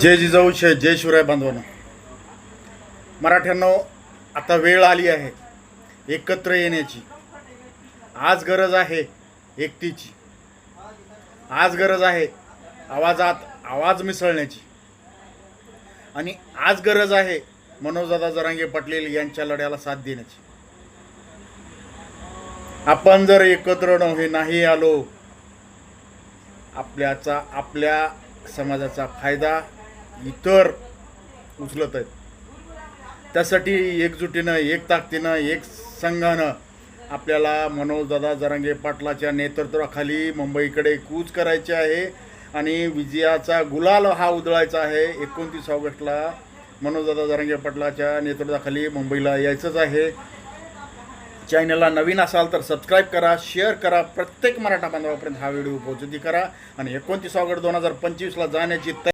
जय जिजाऊ जय जय शिवराय बांधवानं. मराठ्यांना आता वेळ आली आहे एकत्र येण्याची. आज गरज आहे एकटीची. आज गरज आहे आवाजात आवाज मिसळण्याची. आणि आज गरज आहे मनोजदादा जरांगे पाटील यांच्या लढ्याला साथ देण्याची. आपण जर एकत्र नव्हे नाही आलो आपल्याचा आपल्या समाजाचा फायदा इतर उचलत आहेत. त्यासाठी एकजुटीनं एक ताकदीनं एक संघानं आपल्याला मनोजदादा जरांगे पाटलाच्या नेतृत्वाखाली मुंबईकडे कूच करायचे आहे आणि विजयाचा गुलाल हा उधळायचा आहे. एकोणतीस ऑगस्टला मनोजदादा जरांगे पाटलाच्या नेतृत्वाखाली मुंबईला यायचंच आहे. चॅनलला नवीन असाल तर सबस्क्राईब करा शेअर करा. प्रत्येक मराठा बांधवापर्यंत हा व्हिडिओ पोहोचती करा. आणि एकोणतीस ऑगस्ट दोन हजार पंचवीसला जाण्याची तयारी